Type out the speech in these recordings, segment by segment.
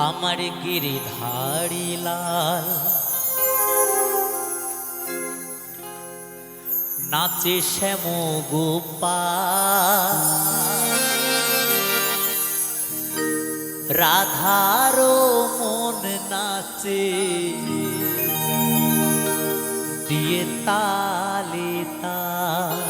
আমার গিরিধারী লাল। নাচে শ্যাম গোপাল রাধারো মন নাচে। দিয়ে তালে তাল।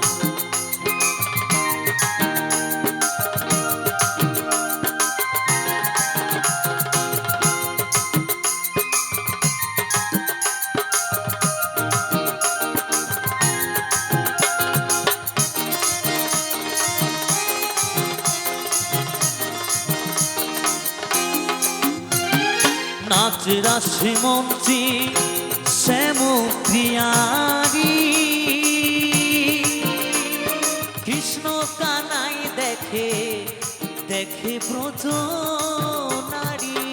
রাশি মঞ্চি শ্যাম কৃষ্ণ কানাই দেখে দেখে ব্রজ নারী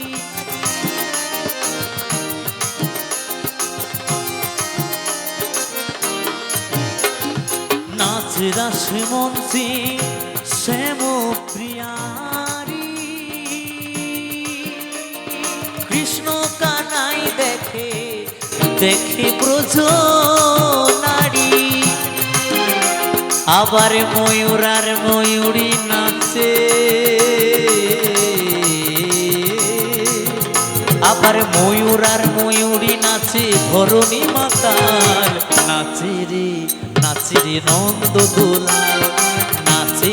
নাচ রাশি মঞ্চি শ্যাম দেখে ব্রজ নারী। আবার ময়ূর আর ময়ূরী নাচে আবার ময়ূর আর ময়ূরী নাচে ধরণী মাতাল। নাচে রে নাচে রে নন্দ দোলাল, নাচে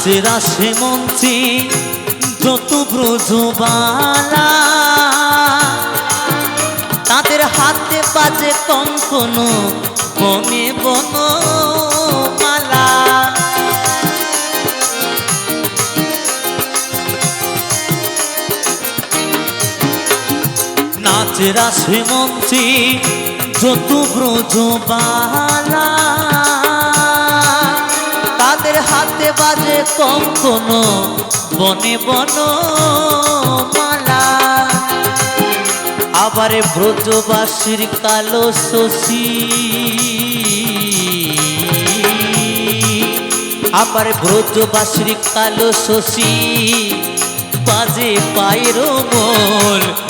নাচে রাসে মঞ্চে যত ব্রজবালা। তাদের হাতে বাজে কঙ্কন বনে বন মালা নাচ রাসে মঞ্চে যত ব্রজবালা। কঙ্কন বনে বন মালা আবার ব্রজবাসীর কালো শশী। আবার ব্রজবাসীর কালো শশী। বাজে পায়ের মোল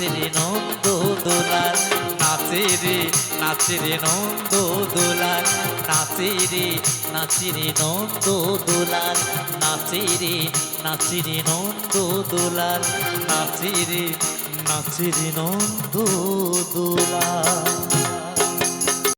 নাচে রে নন্দ দোলাল, নাচিরে নাচিরে নন্দ দোলাল, নাচিরে নাচিরে নন্দ দোলাল, নাচিরে নাচিরে নন্দ দোলাল, নাচিরে নাচিরে নন্দ দোলাল।